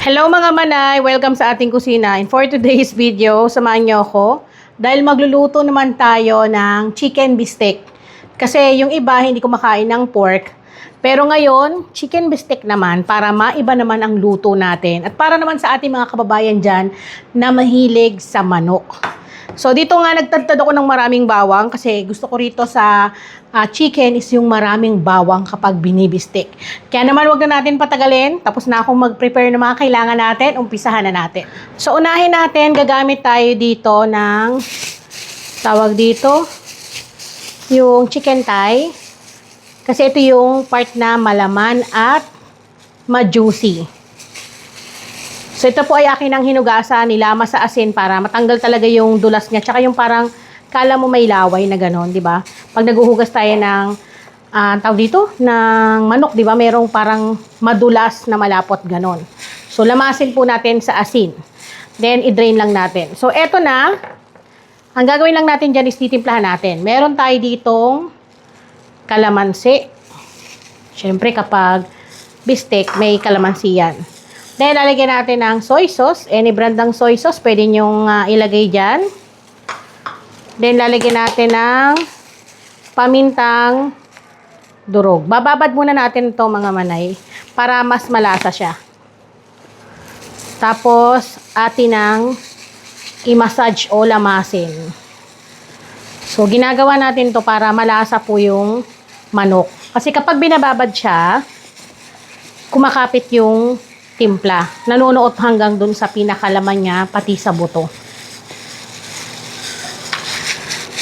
Hello mga manay! Welcome sa ating kusina. And for today's video, samahan niyo ako dahil magluluto naman tayo ng chicken bistek. Kasi yung iba hindi kumakain ng pork. Pero ngayon, chicken bistek naman para maiba naman ang luto natin. At para naman sa ating mga kababayan dyan na mahilig sa manok. So dito nga nagtagtad ako ng maraming bawang kasi gusto ko rito sa ah, chicken is yung maraming bawang kapag binibistik. Kaya naman wag na natin patagalin. Tapos na akong mag-prepare ng mga kailangan natin. Umpisahan na natin. So unahin natin, gagamit tayo dito ng tawag dito yung chicken thigh. Kasi ito yung part na malaman at ma-juicy. So ito po ay akin ang hinugasan, nilama sa asin para matanggal talaga yung dulas niya. Tsaka yung parang kala mo may laway na ganon, di ba? Pag naguhugas tayo ng ah, tawag dito, ng manok, di ba? Merong parang madulas na malapot ganon. So lamasin po natin sa asin. Then i-drain lang natin. So eto na, ang gagawin lang natin dyan is titimplahan natin. Meron tayo ditong kalamansi. Siyempre kapag bistek, may kalamansi yan. Then, lalagyan natin ng soy sauce. Any brand ng soy sauce, pwede nyong ah, ilagay dyan. Then, lalagyan natin ng pamintang durog. Bababad muna natin ito mga manay para mas malasa siya. Tapos, atin ang i-massage o lamasin. So, ginagawa natin to para malasa po yung manok. Kasi kapag binababad siya, kumakapit yung timpla. Nanunuot hanggang dun sa pinakalaman niya, pati sa buto.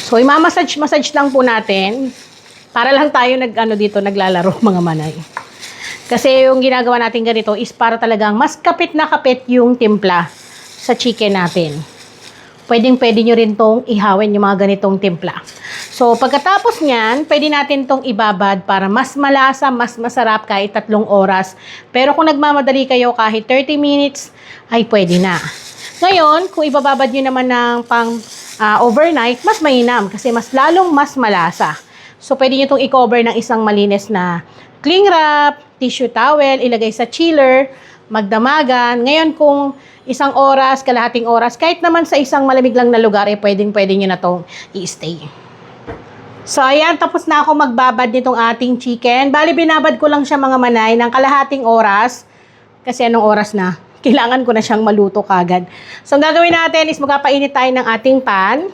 So, imamassage-massage lang po natin. Para lang tayo nag, ano dito, naglalaro mga manay. Kasi yung ginagawa natin ganito is para talagang mas kapit na kapit yung timpla sa chicken natin. Pwedeng pwede nyo rin tong ihawin yung mga ganitong timpla. So, pagkatapos niyan, pwede natin tong ibabad para mas malasa, mas masarap kahit tatlong oras. Pero kung nagmamadali kayo kahit 30 minutes, ay pwede na. Ngayon, kung ibababad nyo naman ng pang ah, overnight, mas mainam kasi mas lalong mas malasa. So, pwede nyo itong i-cover ng isang malinis na cling wrap, tissue towel, ilagay sa chiller, magdamagan. Ngayon, kung isang oras, kalahating oras, kahit naman sa isang malamig lang na lugar, eh, pwedeng pwede nyo na itong i-stay. So, ayan, tapos na ako magbabad nitong ating chicken. Bali, binabad ko lang siya mga manay ng kalahating oras. Kasi anong oras na? Kailangan ko na siyang maluto kagad. So, ang gagawin natin is magpapainit tayo ng ating pan.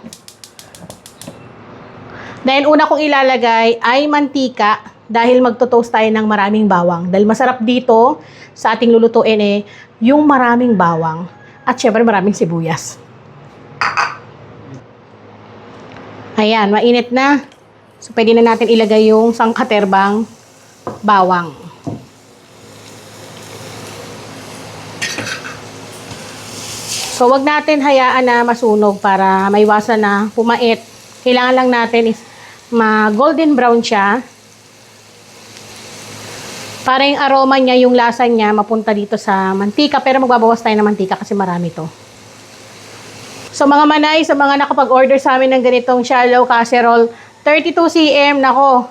Then, una kong ilalagay ay mantika dahil magto-toast tayo ng maraming bawang. Dahil masarap dito sa ating lulutuin eh, yung maraming bawang. At syempre maraming sibuyas. Ayan, mainit na. So, pwede na natin ilagay yung sangkaterbang bawang. So, wag natin hayaan na masunog para maiwasan na pumait. Kailangan lang natin is ma-golden brown siya. Para yung aroma niya, yung lasa niya, mapunta dito sa mantika. Pero magbabawas tayo ng mantika kasi marami to. So mga manay, sa mga nakapag-order sa amin ng ganitong shallow casserole, 32 cm, nako.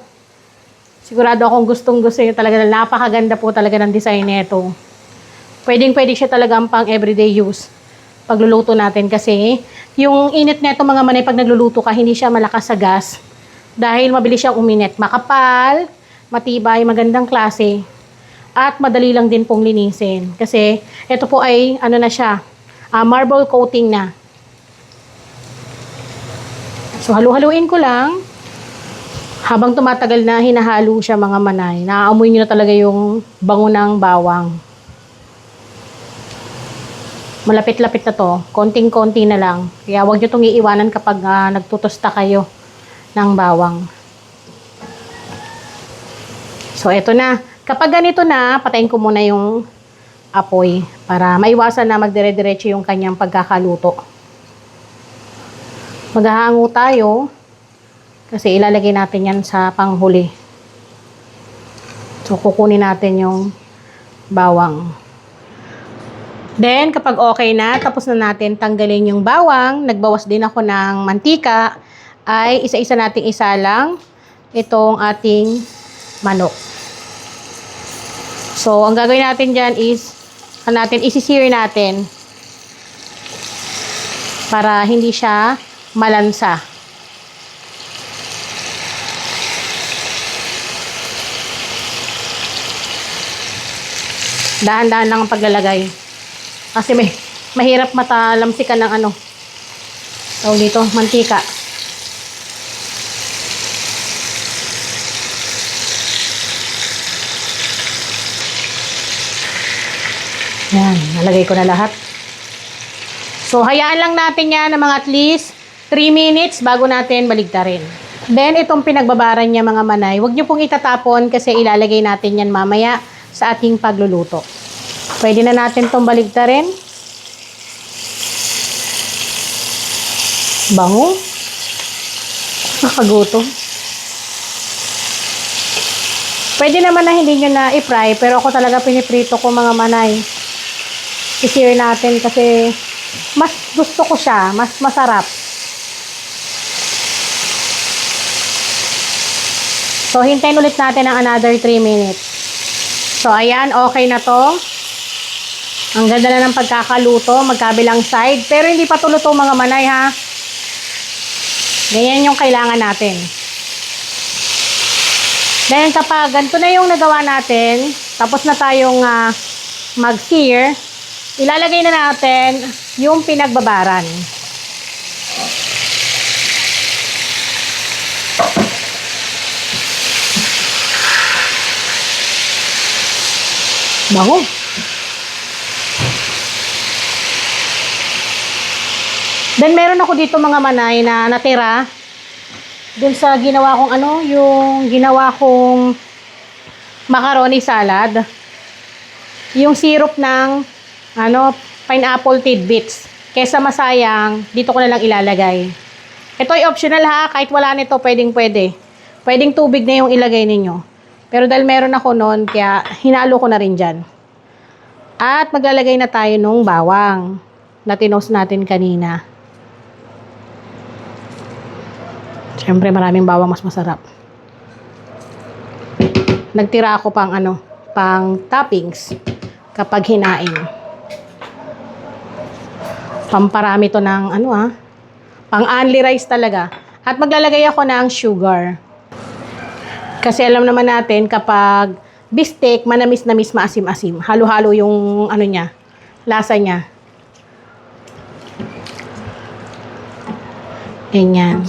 Sigurado akong gustong gusto niyo talaga. Napakaganda po talaga ng design nito. Pwedeng pwede siya talagang pang everyday use. Pagluluto natin kasi yung init nito mga manay pag nagluluto ka, hindi siya malakas sa gas. Dahil mabilis siyang uminit. Makapal, matibay, magandang klase. At madali lang din pong linisin. Kasi ito po ay ano na siya, ah, marble coating na. So, halu-haluin ko lang. Habang tumatagal na hinahalo siya mga manay, naaamoy nyo na talaga yung bango ng bawang. Malapit-lapit na to. Konting-konti na lang. Kaya huwag nyo itong iiwanan kapag ah, nagtutosta kayo ng bawang. So, eto na. Kapag ganito na, patayin ko muna yung apoy para maiwasan na magdire-diretso yung kanyang pagkakaluto. Maghahango tayo kasi ilalagay natin yan sa panghuli. So, kukunin natin yung bawang. Then, kapag okay na, tapos na natin tanggalin yung bawang, nagbawas din ako ng mantika, ay isa-isa nating isalang itong ating manok. So, ang gagawin natin dyan is ano natin, isi-sear natin para hindi siya malansa. Dahan-dahan lang ang paglalagay. Kasi may mahirap matalamsikan ng ano. Tawag dito, mantika. Yan, nalagay ko na lahat. So, hayaan lang natin yan ng mga at least 3 minutes bago natin baligtarin. Then, itong pinagbabaran niya mga manay, huwag niyo pong itatapon kasi ilalagay natin yan mamaya sa ating pagluluto. Pwede na natin itong baligtarin. Bango. Nakagutom. Pwede naman na hindi nyo na i-fry, pero ako talaga piniprito ko mga manay. I-sear natin kasi mas gusto ko siya, mas masarap. So, hintayin ulit natin ng another 3 minutes. So, ayan, okay na to. Ang ganda na ng pagkakaluto, magkabilang side. Pero hindi pa tuluto mga manay ha. Ganyan yung kailangan natin. Then kapag ganito na yung nagawa natin, tapos na tayong ah, mag-sear, ilalagay na natin yung pinagbabaran. Bango. Then meron ako dito mga manay na natira. Dun sa ginawa kong ano, yung ginawa kong macaroni salad. Yung syrup ng ano, pineapple tidbits. Kesa masayang, dito ko na lang ilalagay. Ito ay optional ha, kahit wala nito, pwedeng pwede. Pwedeng tubig na yung ilagay ninyo. Pero dahil meron ako noon, kaya hinalo ko na rin dyan. At maglalagay na tayo nung bawang na tinos natin kanina. Siyempre, maraming bawang mas masarap. Nagtira ako pang ano, pang toppings kapag hinain. Pamparami to ng ano ah, pang only rice talaga. At maglalagay ako ng sugar. Kasi alam naman natin kapag bistek, manamis-namis, maasim-asim. Halo-halo yung ano niya, lasa niya. Ganyan.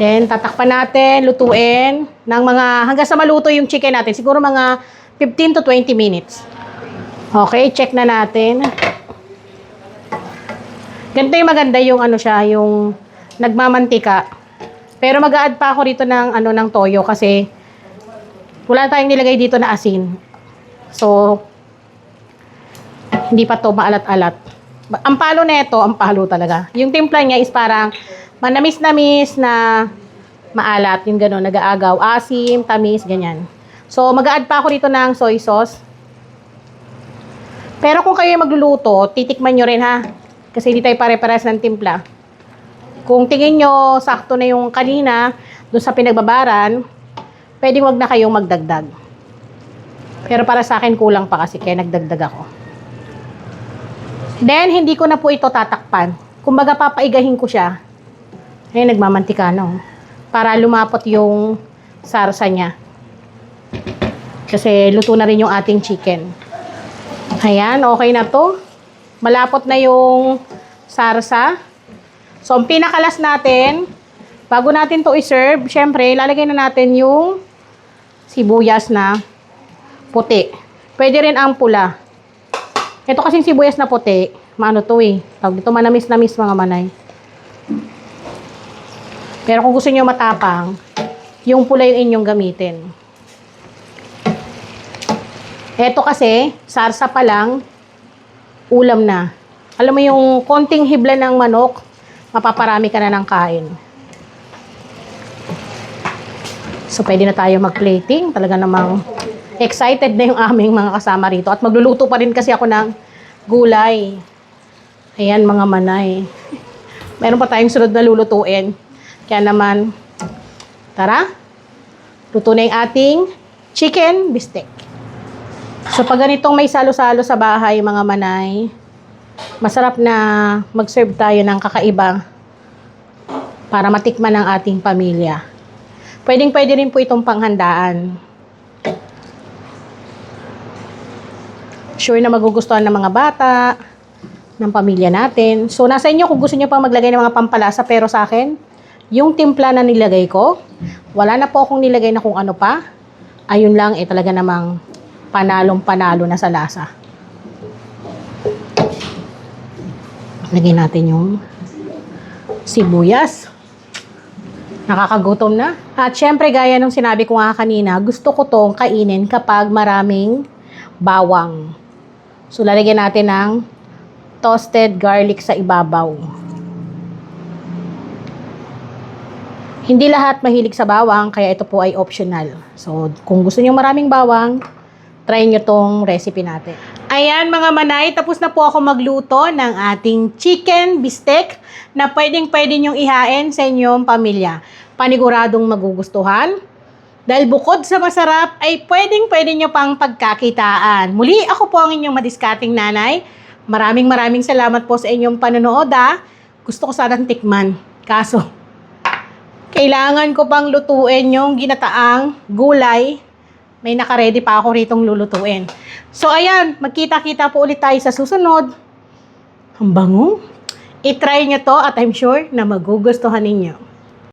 Then, tatakpan natin, lutuin ng mga, hanggang sa maluto yung chicken natin. Siguro mga 15 to 20 minutes. Okay, check na natin. Ganito yung maganda yung ano siya, yung nagmamantika. Pero mag-add pa ako rito ng ano ng toyo kasi wala tayong nilagay dito na asin. So, hindi pa to maalat-alat. Ang palo nito, ang palo talaga. Yung timpla niya is parang manamis-namis na maalat, yung gano'n, nag-aagaw, asim, tamis, ganyan. So, mag-add pa ako dito ng soy sauce. Pero kung kayo magluluto, titikman nyo rin ha. Kasi hindi tayo pare-pares ng timpla. Kung tingin nyo, sakto na yung kanina, doon sa pinagbabaran, pwedeng wag na kayong magdagdag. Pero para sa akin, kulang pa kasi kaya nagdagdag ako. Then, hindi ko na po ito tatakpan. Kumbaga, papaigahin ko siya. Ayun, nagmamantika, no? Para lumapot yung sarsa niya. Kasi luto na rin yung ating chicken. Ayan, okay na to. Malapot na yung sarsa. So, ang pinakalas natin, bago natin to i-serve, syempre, lalagay na natin yung sibuyas na puti. Pwede rin ang pula. Ito kasing sibuyas na puti, maano to eh. Tawag dito manamis-namis mga manay. Pero kung gusto niyo matapang, yung pula yung inyong gamitin. Ito kasi, sarsa pa lang, ulam na. Alam mo yung konting hibla ng manok, mapaparami ka na ng kain. So, pwede na tayo mag-plating. Talaga namang excited na yung aming mga kasama rito. At magluluto pa rin kasi ako ng gulay. Ayan, mga manay. Meron pa tayong sunod na lulutuin. Kaya naman, tara, luto na yung ating chicken bistek. So pag ganitong may salo-salo sa bahay mga manay, masarap na mag-serve tayo ng kakaiba para matikman ng ating pamilya. Pwedeng pwede rin po itong panghandaan. Sure na magugustuhan ng mga bata, ng pamilya natin. So nasa inyo kung gusto niyo pang maglagay ng mga pampalasa pero sa akin, yung timpla na nilagay ko, wala na po akong nilagay na kung ano pa. Ayun lang, eh talaga namang panalong panalo na sa lasa. Lagyan natin yung sibuyas. Nakakagutom na. At syempre, gaya nung sinabi ko nga kanina, gusto ko tong kainin kapag maraming bawang. So, lalagyan natin ng toasted garlic sa ibabaw. Hindi lahat mahilig sa bawang, kaya ito po ay optional. So, kung gusto niyo maraming bawang, try nyo tong recipe natin. Ayan mga manay, tapos na po ako magluto ng ating chicken bistek na pwedeng pwede nyong ihain sa inyong pamilya. Paniguradong magugustuhan. Dahil bukod sa masarap, ay pwedeng pwede nyo pang pagkakitaan. Muli, ako po ang inyong madiskating nanay. Maraming maraming salamat po sa inyong panonood ah. Gusto ko sanang tikman. Kaso, kailangan ko pang lutuin yung ginataang gulay may nakaredy pa ako ritong lulutuin. So, ayan, magkita-kita po ulit tayo sa susunod. Ang bango. I-try nyo to at I'm sure na magugustuhan ninyo.